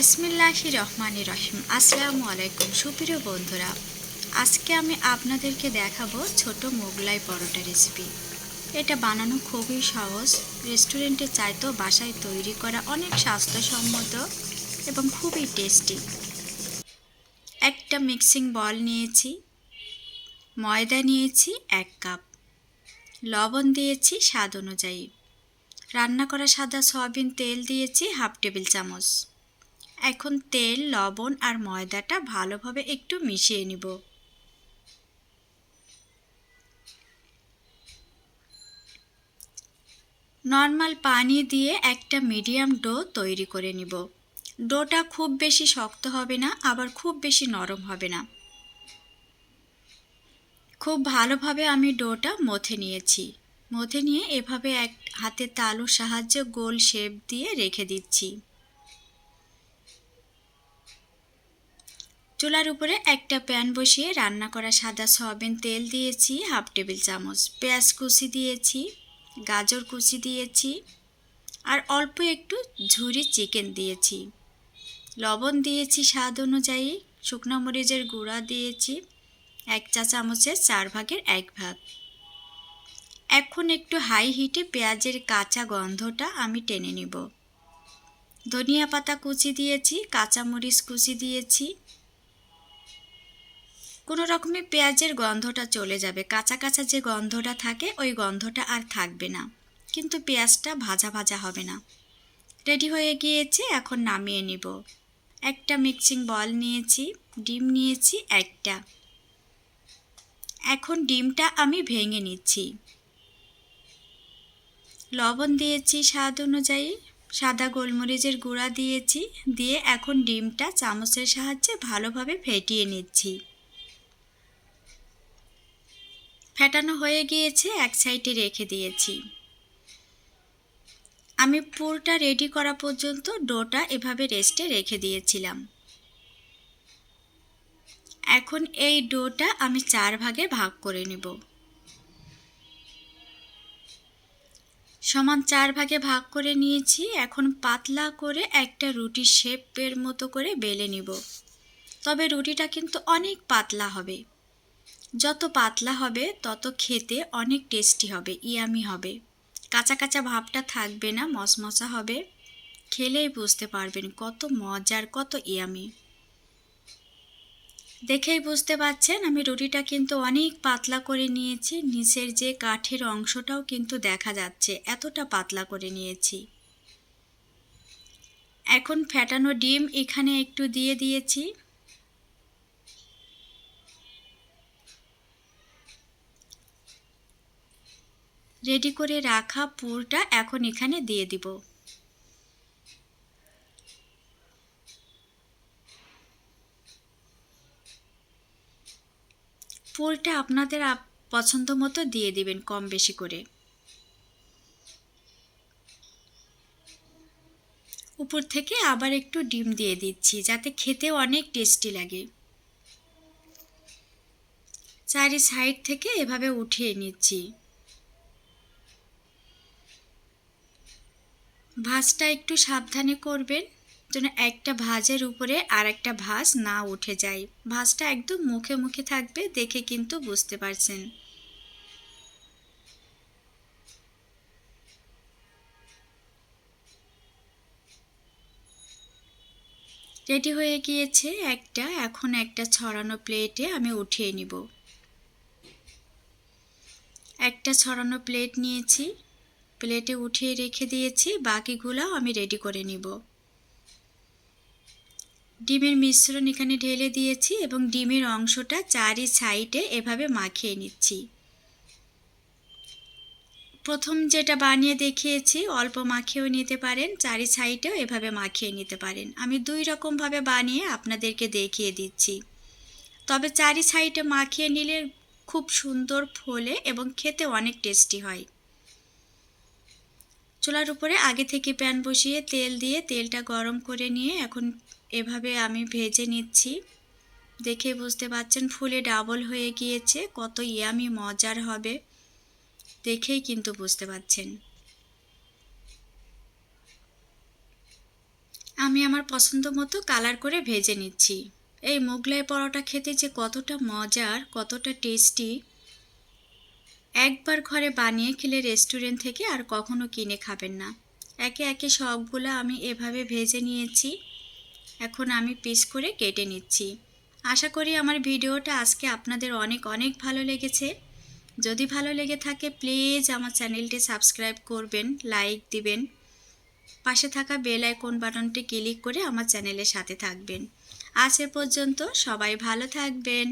বিসমিল্লাহি রহমানি রহিম আসসালামু আলাইকুম সুপ্রিয় বন্ধুরা, আজকে আমি আপনাদেরকে দেখাবো ছোট মোগলাই পরোটা রেসিপি। এটা বানানো খুবই সহজ, রেস্টুরেন্টে চাইতেও বাসায় তৈরি করা অনেক স্বাস্থ্যসম্মত এবং খুবই টেস্টি। একটা মিক্সিং বল নিয়েছি, ময়দা নিয়েছি এক কাপ, লবণ দিয়েছি স্বাদ অনুযায়ী। রান্না করা সাদা সয়াবিন তেল দিয়েছি হাফ টেবিল চামচ। এখন তেল, লবণ আর ময়দাটা ভালোভাবে একটু মিশিয়ে নিব। নর্মাল পানি দিয়ে একটা মিডিয়াম ডো তৈরি করে নিব। ডোটা খুব বেশি শক্ত হবে না, আবার খুব বেশি নরম হবে না। খুব ভালোভাবে আমি ডোটা মথে নিয়েছি। মথে নিয়ে এভাবে এক হাতে তালুর সাহায্যে গোল শেপ দিয়ে রেখে দিচ্ছি। চুলার উপরে একটা প্যান বসিয়ে রান্না করা সাদা সয়াবিন তেল দিয়েছি, হাফ টেবিল চামচ পেঁয়াজ কুচি দিয়েছি, গাজর কুচি দিয়েছি, আর অল্প একটু ঝুরি চিকেন দিয়েছি। লবণ দিয়েছি স্বাদ অনুযায়ী, শুকনো মরিচের গুঁড়া দিয়েছি, এক চা চামচের চার ভাগের এক ভাগ। এখন একটু হাই হিটে পেঁয়াজের কাঁচা গন্ধটা আমি টেনে নিব। ধনিয়া পাতা কুচি দিয়েছি, কাঁচামরিচ কুচি দিয়েছি কোনো রকমের পেঁয়াজের গন্ধটা চলে যাবে। কাঁচা কাঁচা যে গন্ধটা থাকে, ওই গন্ধটা আর থাকবে না। কিন্তু পেঁয়াজটা ভাজা ভাজা হবে না। রেডি হয়ে গিয়েছে, এখন নামিয়ে নিব। একটা মিক্সিং বল নিয়েছি, ডিম নিয়েছি একটা। এখন ডিমটা আমি ভেঙে নিচ্ছি। লবণ দিয়েছি স্বাদ অনুযায়ী, সাদা গোলমরিচের গুঁড়া দিয়েছি, দিয়ে এখন ডিমটা চামচের সাহায্যে ভালোভাবে ফেটিয়ে নিচ্ছি। ফেটানো হয়ে গিয়েছে, এক সাইডে রেখে দিয়েছি। আমি পুরটা রেডি করা পর্যন্ত ডোটা এভাবে রেস্টে রেখে দিয়েছিলাম। এখন এই ডোটা আমি চার ভাগে ভাগ করে নেব। সমান চার ভাগে ভাগ করে নিয়েছি, এখন পাতলা করে একটা রুটি শেপের মতো করে বেলে নিব। তবে রুটিটা কিন্তু অনেক পাতলা হবে। যত পাতলা হবে, তত খেতে অনেক টেস্টি হবে, ইয়ামি হবে। কাঁচা কাঁচা ভাবটা থাকবে না মশমশা হবে। খেলেই বুঝতে পারবেন কত মজার, কত ইয়ামি। দেখেই বুঝতে পারছেন আমি রুটিটা কিন্তু অনেক পাতলা করে নিয়েছি, নিচের যে কাঠের অংশটাও কিন্তু দেখা যাচ্ছে, এতটা পাতলা করে নিয়েছি। এখন ফ্যাটানো ডিম এখানে একটু দিয়ে দিয়েছি। রেডি করে রাখা পুরটা এখন এখানে দিয়ে দিব। পুরটা আপনাদের পছন্দ মতো দিয়ে দিবেন কম বেশি করে। উপর থেকে আবার একটু ডিম দিয়ে দিচ্ছি যাতে খেতে অনেক টেস্টি লাগে। চারি সাইড থেকে এভাবে উঠিয়ে নিচ্ছি। ভাজটা একটু সাবধানে করবেন, যেন একটা ভাজের উপরে আর একটা ভাজ না উঠে যায়। ভাজটা একদম মুখে মুখে থাকবে, দেখে কিন্তু বুঝতে পারছেন। রেডি হয়ে গিয়েছে একটা, এখন একটা ছড়ানো প্লেটে আমি উঠিয়ে নিব। একটা ছড়ানো প্লেট নিয়েছি। প্লেটে উঠিয়ে রেখে দিয়েছি, বাকিগুলো আমি রেডি করে নিব। ডিমের মিশ্রণ এখানে ঢেলে দিয়েছি এবং ডিমের অংশটা চারি সাইডে এভাবে মাখিয়ে নিচ্ছি। প্রথম যেটা বানিয়ে দেখিয়েছি, অল্প মাখিয়েও নিতে পারেন, চারি সাইডেও এভাবে মাখিয়ে নিতে পারেন। আমি দুই রকমভাবে বানিয়ে আপনাদেরকে দেখিয়ে দিচ্ছি। তবে চারি সাইডে মাখিয়ে নিলে খুব সুন্দর ফোলে এবং খেতে অনেক টেস্টি হয়। চুলার উপরে আগে থেকে প্যান বসিয়ে তেল দিয়ে তেলটা গরম করে নিয়ে এখন এভাবে আমি ভেজে নিচ্ছি। দেখে বুঝতে পারছেন, ফুলে ডাবল হয়ে গিয়েছে, কত ইয়ামি মজার হবে। দেখেই কিন্তু বুঝতে পারছেন। আমি আমার পছন্দ মতো কালার করে ভেজে নিচ্ছি। এই মোগলাই পরোটা খেতে যে কতটা মজার, কতটা টেস্টি একবার ঘরে বানিয়ে খেলে রেস্টুরেন্ট থেকে আর কখনো কিনে খাবেন না। একে একে সবগুলো আমি এভাবে ভেজে নিয়েছি। এখন আমি পিস করে কেটে নিচ্ছি। আশা করি আমার ভিডিওটা আজকে আপনাদের অনেক অনেক ভালো লেগেছে। যদি ভালো লেগে থাকে, প্লিজ আমার চ্যানেলটি সাবস্ক্রাইব করবেন, লাইক দিবেন। পাশে থাকা বেল আইকন বাটনটি ক্লিক করে আমার চ্যানেলের সাথে থাকবেন। আজ এ পর্যন্ত সবাই ভালো থাকবেন।